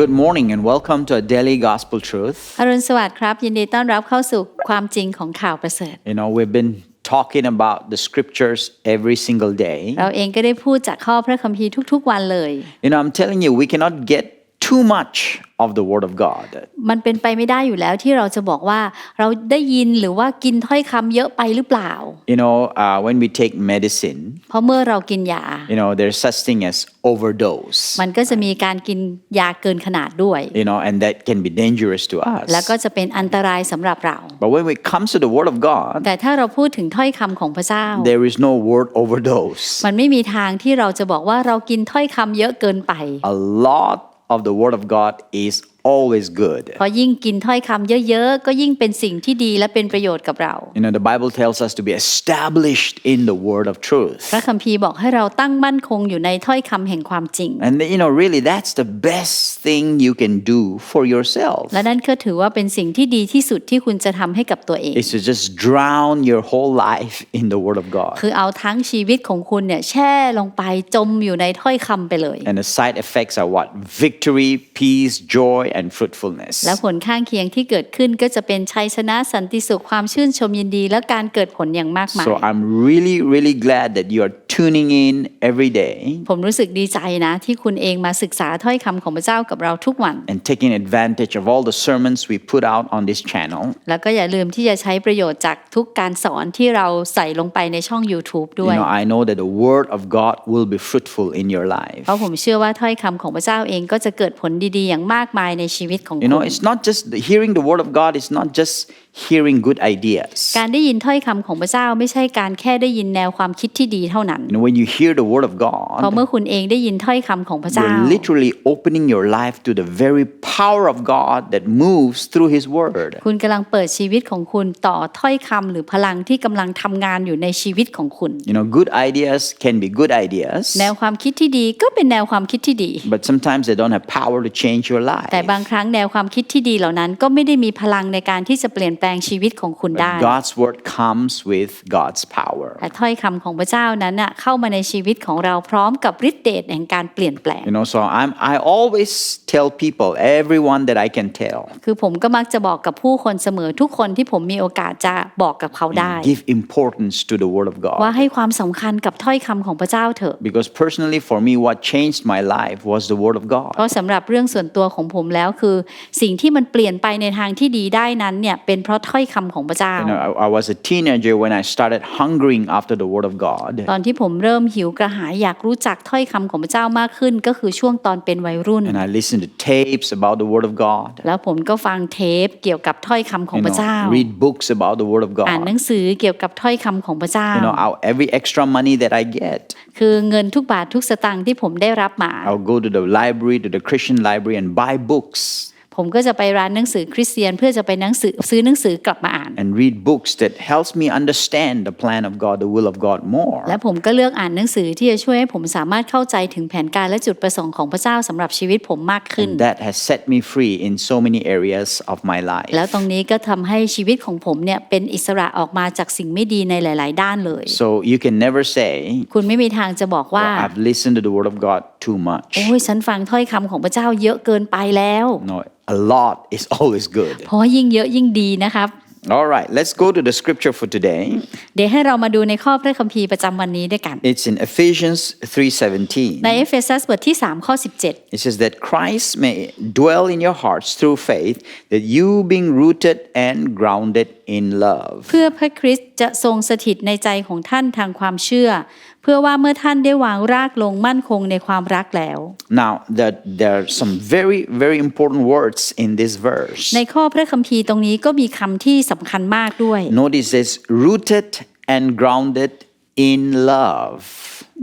Good morning and welcome to a daily gospel truth. อรุณสวัสดิ์ครับ ยินดีต้อนรับเข้าสู่ความจริงของข่าวประเสริฐ You know, we've been talking about the scriptures every single day. เราเองก็ได้พูดจากข้อพระคัมภีร์ทุก ๆ วันเลย You know, I'm telling you, we cannot get too much of the Word of God. มันเป็นไปไม่ได้อยู่แล้วที่เราจะบอกว่าเราได้ยินหรือว่ากินถ้อยคำเยอะไปหรือเปล่า You know, uh, when we take medicine, เพราะเมื่อเรากินยา you know, there's such thing as overdose. มันก็จะมีการกินยาเกินขนาดด้วย You know, and that can be dangerous to แล้ว us. ก็จะเป็นอันตรายสำหรับเรา But when it comes to the Word of God, แต่ถ้าเราพูดถึงถ้อยคำของพระเจ้า there is no word overdose. มันไม่มีทางที่เราจะบอกว่าเรากินถ้อยคำเยอะเกินไป A lot of the Word of God is always good. เพราะยิ่งกินถ้อยคำเยอะๆ ก็ยิ่งเป็นสิ่งที่ดีและเป็นประโยชน์กับเรา You know, the Bible tells us to be established in the word of truth. พระคัมภีร์บอกให้เราตั้งมั่นคงอยู่ในถ้อยคำแห่งความจริง And you know, really, that's the best thing you can do for yourself. และนั่นก็ถือว่าเป็นสิ่งที่ดีที่สุดที่คุณจะทำให้กับตัวเอง Is to just drown your whole life in the word of God. คือเอาทั้งชีวิตของคุณเนี่ยแช่ลงไปจมอยู่ในถ้อยคำไปเลย And the side effects are what? Victory, peace, joy, and fruitfulness. และผลข้างเคียงที่เกิดขึ้นก็จะเป็นชัยชนะสันติสุขความชื่นชมยินดี และการเกิดผลอย่างมากมาย So I'm really, really glad that you are tuning in every day ผมรู้สึกดีใจนะที่คุณเองมาศึกษาถ้อยคำของพระเจ้ากับเราทุกวัน and taking advantage of all the sermons we put out on this channel. แล้วก็อย่าลืมที่จะใช้ประโยชน์จากทุกการสอนที่เราใส่ลงไปในช่อง YouTube ด้ You วย know, I know that the word of God will be fruitful in your life. เพราะผมเชื่อว่าถ้อยคำของพระเจ้าเองก็จะเกิดผลดีๆ อย่างมากมายในชีวิตของ You คุ know, ณ it's not just the, hearing the word of God, it's not just hearing good ideas. การได้ยินถ้อยคำของพระเจ้าไม่ใช่การแค่ได้ยินแนวความคิดที่ดีเท่านั้น You know, when you hear the word of เพราะ God, เมื่อคุณเองได้ยินถ้อยคำของพระเจ้า you're literally opening your life to the very power of God that moves through His word. คุณกำลังเปิดชีวิตของคุณต่อถ้อยคำหรือพลังที่กำลังทำงานอยู่ในชีวิตของคุณ You know, good ideas can be good ideas, แนวความคิดที่ดีก็เป็นแนวความคิดที่ดี but sometimes they don't have power to change your แต่ life. บางครั้งแนวความคิดที่ดีเหล่านั้นก็ไม่ได้มีพลังในการที่จะเปลี่ยนแปลงชีวิตของคุณได้ God's word comes with God's power. แต่ถ้อยคำของพระเจ้านั้นน่ะเข้ามาในชีวิตของเราพร้อมกับฤทธิ์เดชแห่งการเปลี่ยนแปลง You know, so I'm I always tell people, everyone that I can tell, คือผมก็มักจะบอกกับผู้คนเสมอทุกคนที่ผมมีโอกาสจะบอกกับเขาได้ give importance to the word of ว่า God. ให้ความสำคัญกับถ้อยคำของพระเจ้าเถอะ Because personally, for me, what changed my life was the word of เพ God. ราะสำหรับเรื่องส่วนตัวของผมแล้วคือ สิ่งที่มันเปลี่ยนไปในทางที่ดีได้นั้นเนี่ยเป็นเพราะถ้อยคำของพระเจ้า You know, I, I was a teenager when I started hungering after the word of God. ตอนที่ผมเริ่มหิวกระหายอยากรู้จักถ้อยคำของพระเจ้ามากขึ้น ก็คือช่วงตอนเป็นวัยรุ่น And I listened to tapes about the word of God. แล้วผมก็ฟังเทปเกี่ยวกับถ้อยคำของ You พระเจ้า know, read books about the word of อ่านหนั God. งสือเกี่ยวกับถ้อยคำของพระเจ้า You know, our, every extra money that I get, คือเงินทุกบาททุกสตางค์ที่ผมได้รับมา I'll go to the library, to the Christian library, and buy books ผมก็จะไปร้านหนังสือคริสเตียนเพื่อจะไปหนังสือซื้อหนังสือกลับมาอ่าน and read books that helps me understand the plan of God, the will of God more. และผมก็เลือกอ่านหนังสือที่จะช่วยให้ผมสามารถเข้าใจถึงแผนการและจุดประสงค์ของพระเจ้าสำหรับชีวิตผมมากขึ้น That has set me free in so many areas of my แล้ว life. ตรงนี้ก็ทำให้ชีวิตของผมเนี่ยเป็นอิสระออกมาจากสิ่งไม่ดีในหลาย ๆ ด้านเลย So you can never say, คุณไม่มีทางจะบอกว่า "Well, I've listened to the word of God too much. โอ้ยฉันฟังถ้อยคำของพระเจ้าเยอะเกินไปแล้ว No, a lot is always good. เพราะว่ายิ่งเยอะยิ่งดีนะครับ All right, let's go to the scripture for today. เดี๋ยวให้เรามาดูในข้อพระคัมภีร์ประจำวันนี้ด้วยกัน It's in Ephesians ใน 3:17. เอเฟซัสบทที่ 3 ข้อ 17 It says that Christ may dwell in your hearts through faith, that you being rooted and grounded in love. เพื่อพระคริสต์จะทรงสถิตในใจของท่านทางความเชื่อ เพื่อว่าเมื่อท่านได้วางรากลงมั่นคงในความรักแล้ว Now, that there are some very, very important words in this verse. ในข้อพระคัมภีร์ตรงนี้ก็มีคำที่สำคัญมากด้วย Notice this rooted and grounded in love.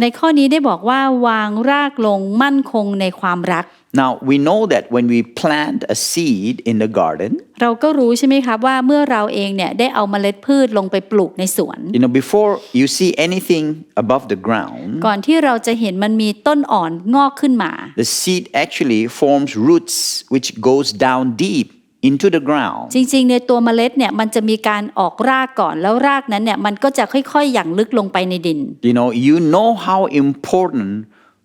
ในข้อนี้ได้บอกว่าวางรากลงมั่นคงในความรัก Now, we know that when we plant a seed in the garden, เราก็รู้ใช่ไหมครับว่าเมื่อเราเองเนี่ยได้เอาเมล็ดพืชลงไปปลูกในสวน you know, before you see anything above the ground, ก่อนที่เราจะเห็นมันมีต้นอ่อนงอกขึ้นมา the seed actually forms roots which goes down deep into the ground. จริงๆ ในตัวเมล็ดเนี่ยมันจะมีการออกรากก่อนแล้วรากนั้นเนี่ยมันก็จะค่อยๆอย่างลึกลงไปในดิน You know, you know how important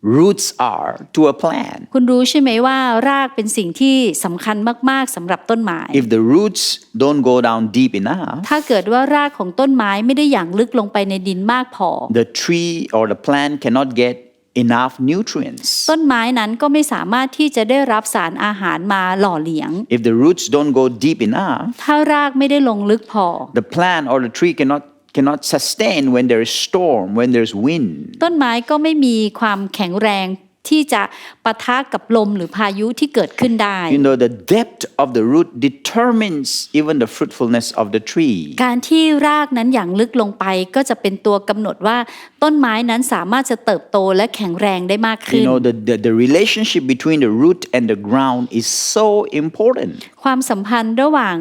roots are to a plant. คุณรู้ใช่ไหมว่ารากเป็นสิ่งที่สำคัญมากๆสำหรับต้นไม้ If the roots don't go down deep enough, ถ้าเกิดว่ารากของต้นไม้ไม่ได้อย่างลึกลงไปในดินมากพอ the tree or the plant cannot get enough nutrients. ต้นไม้นั้นก็ไม่สามารถที่จะได้รับสารอาหารมาหล่อเลี้ยง If the roots don't go deep enough, ถ้ารากไม่ได้ลงลึกพอ the plant or the tree cannot cannot sustain when there is storm, when there's wind. ต้นไม้ก็ไม่มีความแข็งแรง ที่จะปะทะกับลมหรือพายุที่เกิดขึ้นได้ You know, the depth of the root determines even the fruitfulness of the tree. การที่รากนั้นอย่างลึกลงไปก็จะเป็นตัวกำหนดว่าต้นไม้นั้นสามารถจะเติบโตและแข็งแรงได้มากขึ้ You น know, the, the, the relationship between the root and the ground is so important. ความสัมพันธ์ระหว่าง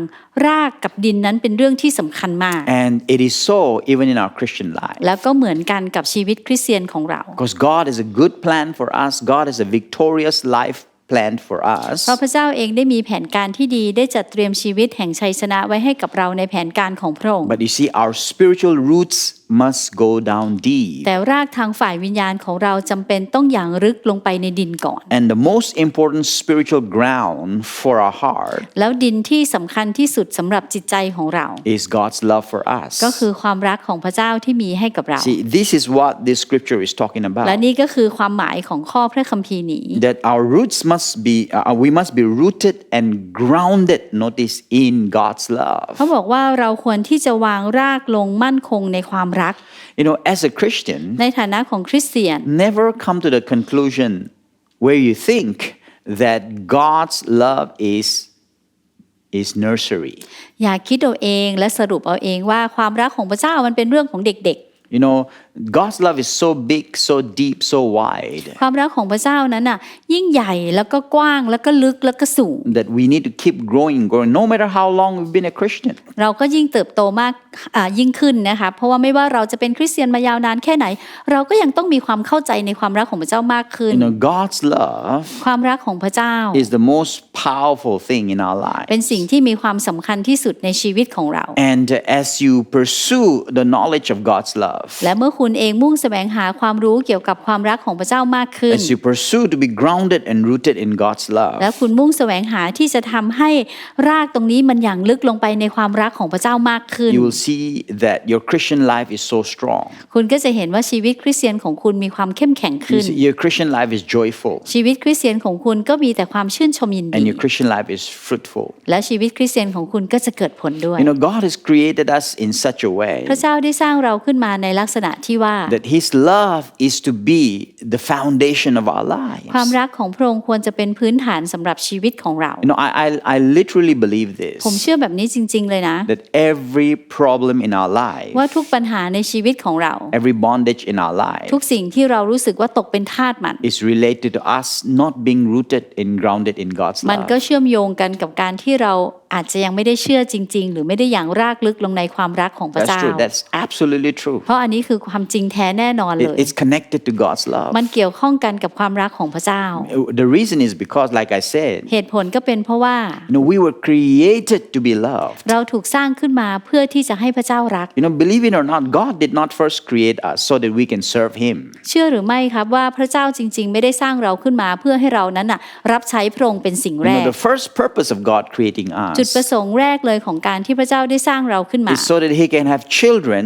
รากกับดินนั้นเป็นเรื่องที่สำคัญมาก And it is so even in our Christian life. แล้วก็เหมือนกันกับชีวิตคริสเตียนของเรา Because God is a good plan for us, God is a victorious life plan for us. เพราะพระเจ้าเองได้มีแผนการที่ดีได้จัดเตรียมชีวิตแห่งชัยชนะไว้ให้กับเราในแผนการของพระองค์ But you see, our spiritual roots must go down deep. แต่รากทางฝ่ายวิญญาณของเราจำเป็นต้องอย่างลึกลงไปในดินก่อน And the most important spiritual ground for our heart แล้วดินที่สำคัญที่สุดสำหรับจิตใจของเรา is God's love for us. ก็คือความรักของพระเจ้าที่มีให้กับเรา See, this is what this scripture is talking และ about. นี่ก็คือความหมายของข้อพระคัมภีร์นี้ That our roots must be, uh, we must be rooted and grounded, notice, in God's love. เขาบอกว่าเราควรที่จะวางรากลงมั่นคงในความYou know, as a Christian, ในฐานะของคริสเตียน never come to the conclusion where you think that God's love is is nursery. อย่าคิดเอาเองและสรุปเอาเองว่าความรักของพระเจ้ามันเป็นเรื่องของเด็ก You know, God's love is so big, so deep, so wide ๆความรักของพระเจ้านั้นน่ะยิ่งใหญ่แล้วก็กว้างแล้วก็ลึกแล้วก็สูง that we need to keep growing, growing, no matter how long we've been a Christian. เราก็ยิ่งเติบโตมากอ่ายิ่งขึ้นนะคะเพราะว่าไม่ว่าเราจะเป็นคริสเตียนมายาวนานแค่ไหน เราก็ยังต้องมีความเข้าใจในความรักของพระเจ้ามากขึ้น You know, God's love ความรักของพระเจ้า is the most powerful thing in our เป็น lives. สิ่งที่มีความสำคัญที่สุดในชีวิตของเรา And as you pursue the knowledge of God's love, และเมื่อคุณเองมุ่งแสวงหาความรู้เกี่ยวกับความรักของพระเจ้ามากขึ้น as you pursue to be grounded and rooted in God's และ love, คุณมุ่งแสวงหาที่จะทำให้รากตรงนี้มันอย่างลึกลงไปในความรักของพระเจ้ามากขึ้น you will see that your Christian life is so strong. คุณก็จะเห็นว่าชีวิตคริสเตียนของคุณมีความเข้มแข็ง You ขึ้น see, your Christian life is joyful ชีวิตคริสเตียนของคุณก็มีแต่ความชื่นชมยิน and ดี your Christian life is fruitful. และชีวิตคริสเตียนของคุณก็จะเกิดผลด้วย You know, God has created us in such a way พระเจ้าได้สร้างเราขึ้นมาในลักษณะที่ว่า that His love is to be the foundation of our lives. ความรักของพระองค์ควรจะเป็นพื้นฐานสำหรับชีวิตของเรา You know, I, I, I literally believe this ผมเชื่อแบบนี้จริง ๆ เลยนะ that every problem in our life, ว่าทุกปัญหาในชีวิตของเรา every bondage in our life, ทุกสิ่งที่เรารู้สึกว่าตกเป็นทาสมัน is related to us not being rooted and grounded in God's มันก็ love. เชื่อมโยงกันกับการที่เรา อาจจะยังไม่ได้เชื่อจริง ๆ หรือไม่ได้อย่างรากลึกลงในความรักของพระ That's เจ้า true. That's absolutely true. เพราะอันนี้คือความจริงแท้แน่นอนเล It- ย it's connected to God's love. มันเกี่ยวข้องกันกับความรักของพระเจ้า The reason is because, like I said, เหตุผลก็เป็นเพราะว่า you know, we were created to be loved. เราถูกสร้างขึ้นมาเพื่อที่จะให้พระเจ้ารัก You know, believe it or not, God did not first create us so that we can serve Him. เชื่อหรือไม่ครับว่าพระเจ้าจริง ๆ ไม่ได้สร้างเราขึ้นมาเพื่อให้เรานั้นน่ะรับใช้พระองค์เป็นสิ่ง You แร know, ก the first purpose of God creating จุด us ประสงค์แรกเลยของการที่พระเจ้าได้สร้างเราขึ้นมา is so that He can have children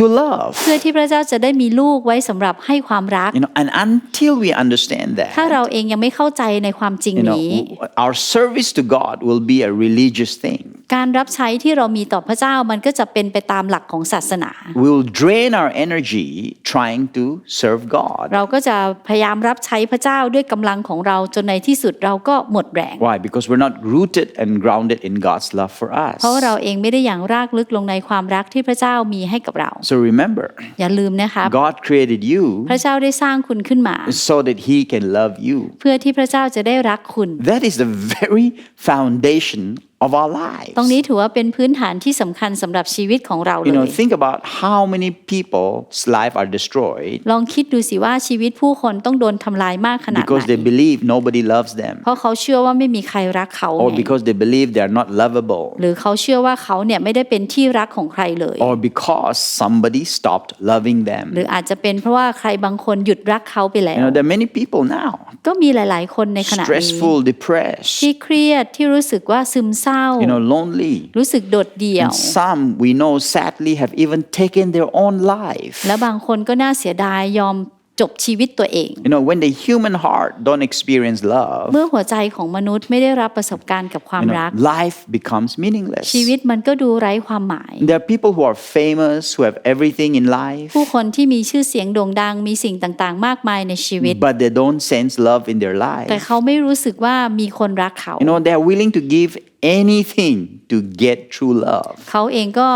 to love. เพื่อที่พระเจ้าจะได้มีลูกไว้สำหรับให้ความรัก You know, and until we understand ถ้า that, เราเองยังไม่เข้าใจในความจริง you นี้ know, our service to God will be a religious thing. การรับใช้ที่เรามีต่อพระเจ้ามันก็จะเป็นไปตามหลักของศาสนา We will drain our energy trying to serve God. เราก็จะพยายามรับใช้พระเจ้าด้วยกำลังของเราจนในที่สุดเราก็หมดแรง Why? Because we're not rooted and grounded in God's love for us. เพราะว่าเราเองไม่ได้อย่างรากลึกลงในความรักที่พระเจ้ามีให้กับเรา So remember, อย่าลืมนะครับ God created you พระเจ้าได้สร้างคุณขึ้นมา so that He can love you. เพื่อที่พระเจ้าจะได้รักคุณ That is the very foundation of our lives. ตรงนี้ถือว่าเป็นพื้นฐานที่สำคัญสำหรับชีวิตของเราเล You know, ย think about how many people's life are destroyed ลองคิดดูสิว่าชีวิตผู้คนต้องโดนทำลายมากขนาด because ไหน they believe nobody loves them เพราะเขาเชื่อว่าไม่มีใครรักเขา or ไง because they believe they are not lovable หรือเขาเชื่อว่าเขาเนี่ยไม่ได้เป็นที่รักของใครเลย or because somebody stopped loving ห them. รืออาจจะเป็นเพราะว่าใครบางคนหยุดรักเขาไปแล้ You ว know, there are many people now ก็มีหลาย ๆ คนในขณะนี้ stressful, depressed, ที่เครียดที่รู้สึกว่าซึมเศรyou know, lonely. รู้สึกโดดเดี่ยว And some we know sadly have even taken their own life. และบางคนก็น่าเสียดายยอมจบชีวิตตัวเอง You know, when the human heart don't experience love, เมื่อหัวใจของมนุษย์ไม่ได้รับประสบการณ์กับความ you know, รัก life becomes meaningless. ชีวิตมันก็ดูไร้ความหมาย There are people who are famous, who have everything in life, ผู้คนที่มีชื่อเสียงโด่งดังมีสิ่งต่างๆ มากมายในชีวิต but they don't sense love in their แต่ life. เขาไม่รู้สึกว่ามีคนรักเขา You know, they're willing to give anything to get true love. เขาเองก็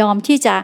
ยอมที่จะ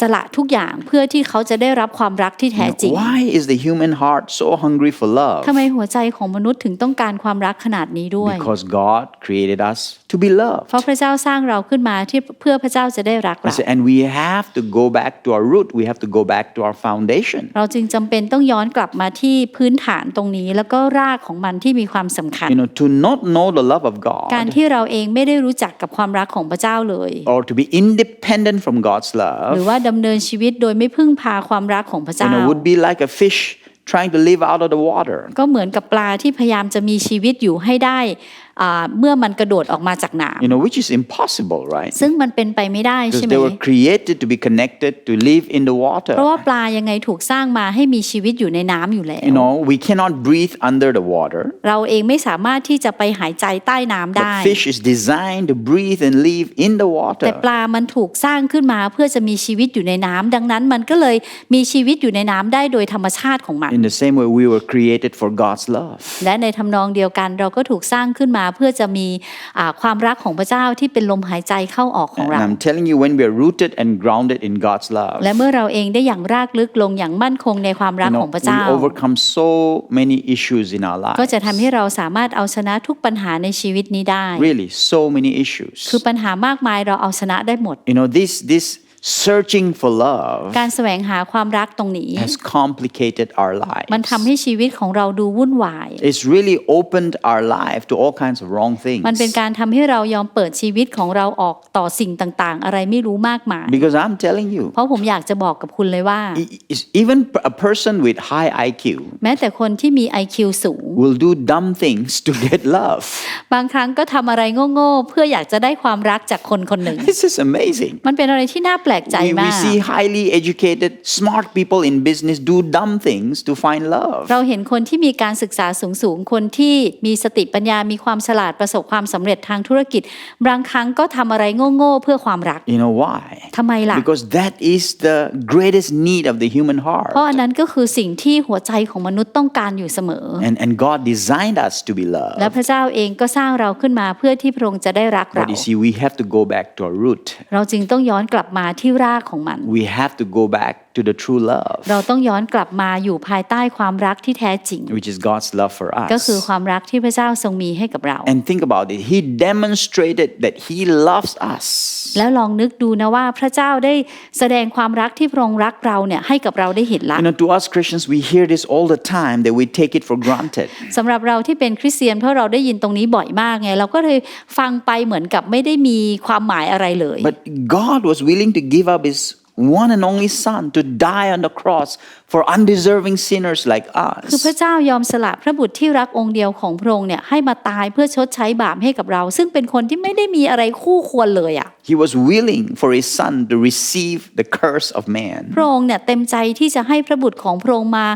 สละทุกอย่างเพื่อที่เขาจะได้รับความรักที่แท้จริง Why is the human heart so hungry for love? ทำไมหัวใจของมนุษย์ถึงต้องการความรักขนาดนี้ด้วย Because God created us to be loved. เพราะพระเจ้าสร้างเราขึ้นมาที่เพื่อพระเจ้าจะได้รัก I เรา said, And we have to go back to our root. We have to go back to our foundation. เราจึงจำเป็นต้องย้อนกลับมาที่พื้นฐานตรงนี้ แล้วก็รากของมันที่มีความสำคัญ You know, to not know the love of การ God ที่เราเองไม่ได้รู้จักกับความรักของพระเจ้าเลย or to be independent from God's หรือ love, ว่าดำเนินชีวิตโดยไม่พึ่งพาความรักของพระ you เจ้า know, would be like a fish trying to live out of the water. ก็เหมือนกับปลาที่พยายามจะมีชีวิตอยู่ให้ได้อ่าเมื่อมันกระโดดออกมาจากน้ You know, which is impossible, right? ำซึ่งมันเป็นไปไม่ได้ใช่ Because ไหม they were created to be connected to live in the เพราะว่า water. ปลายังไงถูกสร้างมาให้มีชีวิตอยู่ในน้ำอยู่แล้ว You know, we cannot breathe under the water. เราเองไม่สามารถที่จะไปหายใจใต้น้ำได้ But fish is designed to breathe and live in the แต่ water. ปลามันถูกสร้างขึ้นมาเพื่อจะมีชีวิตอยู่ในน้ำดังนั้นมันก็เลยมีชีวิตอยู่ในน้ำได้โดยธรรมชาติของมัน In the same way, we were created for God's love. และในทำนองเดียวกันเราก็ถูกสร้างขึ้นมาเพื่อจะมีอ่าความรักของพระเจ้าที่เป็นลมหายใจเข้าออกของ And เรา I'm telling you, when we are rooted and grounded in God's love, และเมื่อเราเองได้อย่างรากลึกลงอย่างมั่นคงในความรัก you ข know, องพระ we เจ้า overcome so many issues in our ก็ lives. จะทำให้เราสามารถเอาชนะทุกปัญหาในชีวิตนี้ได้ Really, so many issues. คือปัญหามากมายเราเอาชนะได้หมด You know, this this searching for love การแสวงหาความรักตรงนี้ has complicated our มัน lives. ทำให้ชีวิตของเราดูวุ่นวาย It's really opened our life to all kinds of wrong things. มันเป็นการทำให้เรายอมเปิดชีวิตของเราออกต่อสิ่งต่างๆ อะไรไม่รู้มากมาย Because I'm telling you, เพราะผมอยากจะบอกกับคุณเลยว่า e- e- even a person with high IQ แม้แต่คนที่มี IQ สูง will do dumb things to get love. บางครั้งก็ทำอะไรโง่ๆเพื่ออยากจะได้ความรักจากคนคนหนึ่ง This is amazing. มันเป็นอะไรที่น่าแปลกใจ We, we มาก see highly educated, smart people in business do dumb things to find love. เราเห็นคนที่มีการศึกษาสูงๆคนที่มีสติปัญญา มีความฉลาดประสบความสำเร็จทางธุรกิจ บางครั้งก็ทำอะไรโง่ๆเพื่อความรัก You know why? ทำไมล่ะ Because that is the greatest need of the human heart. เพราะอันนั้นก็คือสิ่งที่หัวใจของมนุษย์ต้องการอยู่เสมอ And, and God designed us to be และ loved. พระเจ้าเองก็สร้างเราขึ้นมาเพื่อที่พระองค์จะได้รักเรา But you see, we have to go back to our root. เราจึงต้องย้อนกลับมาที่รากของมัน We have to go back to the true love, เราต้องย้อนกลับมาอยู่ภายใต้ความรักที่แท้จริง which is God's love for ก็คือ us. ความรักที่พระเจ้าทรงมีให้กับเรา And think about it. He demonstrated that He loves us. แล้วลองนึกดูนะว่าพระเจ้าได้แสดงความรักที่พระองค์รักเราเนี่ยให้กับเราได้เห็นละ You know, to us Christians, we hear this all the time that we take it for granted. สำหรับเราที่เป็นคริสเตียนเพราะเราได้ยินตรงนี้บ่อยมากไงเราก็เลยฟังไปเหมือนกับไม่ได้มีความหมายอะไรเลย But God was willing to give up His one and only Son to die on the cross for undeserving sinners like us คือพระเจ้ายอมสละพระบุตรที่รักองค์เดียวของพระองค์เนี่ยให้มาตายเพื่อชดใช้บาปให้กับเรา ซึ่งเป็นคนที่ไม่ได้มีอะไรคู่ควรเลยอะ He was willing for His Son to receive the curse of man, พระองค์เนี่ยเต็มใจที่จะให้พระบุตรของพระองค์มา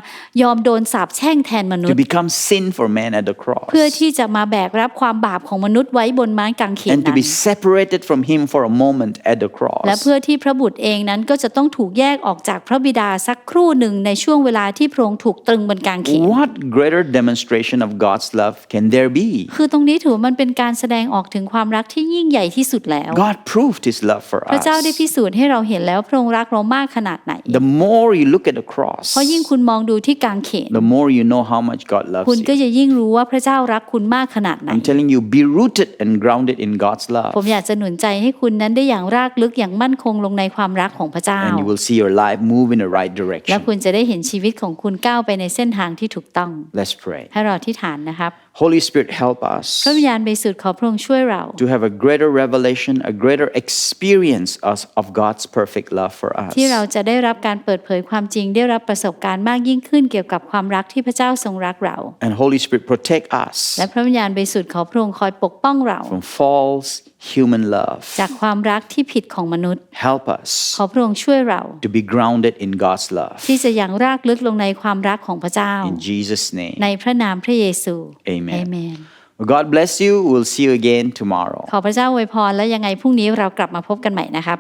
ยอมโดนสาปแช่งแทนมนุษ to ย์ become sin for man at the cross, เพื่อที่จะมาแบกรับความบาปของมนุษย์ไว้บนไม้กางเขน and to นั้น be separated from Him for a moment at the และ cross. เพื่อที่พระบุตรเองนั้นก็จะต้องถูกแยกออกจากพระบิดาสักครู่หนึ่งในช่วงเวลาที่พระองค์ถูกตรึงบนกางเขน What greater demonstration of God's love can there be? คือตรงนี้ถือว่ามันเป็นการแสดงออกถึงความรักที่ยิ่งใหญ่ที่สุดแล้ว God proved His love for พระเจ้าได้ us. พิสูจน์ให้เราเห็นแล้วพระองค์รักเรามากขนาดไหน The more you look at the cross, เพราะยิ่งคุณมองดูที่กางเขน the more you know how much God คุณ loves ก็ you. จะยิ่งรู้ว่าพระเจ้ารักคุณมากขนาดไหน I'm telling you, be rooted and grounded in God's ผม love, อยากจะหนุนใจให้คุณนั้นได้อย่างรากลึกอย่างมั่นคงลงในความรักของพระเจ้า and you will see your life move in the right และ direction. คุณจะได้เห็นชีวิตของคุณก้าวไปในเส้นทางที่ถูกต้อง Let's pray. ให้เราที่ฐานนะครับ Holy Spirit, help พระ us วิญญาณบริสุทธิ์ขอพระองค์ช่วยเรา to have a greater revelation, a greater experience of of God's perfect love for us. ที่เราจะได้รับการเปิดเผยความจริงได้รับประสบการณ์มากยิ่งขึ้นเกี่ยวกับความรักที่พระเจ้าทรงรักเรา And Holy Spirit, protect us และพระวิญญาณบริสุทธิ์ขอพระองค์คอยปกป้องเรา from false human love. จากความรักที่ผิดของมนุษย์ Help us ขอพระองค์ช่วยเรา to be grounded in God's love. ที่จะยังรากลึกลงในความรักของพระเจ้า In Jesus' name. ในพระนามพระเยซู Amen เอเมน Well, God bless you. We'll see you again tomorrow. ขอพระเจ้าอวยพรและยังไงพรุ่งนี้เรากลับมาพบกันใหม่นะครับ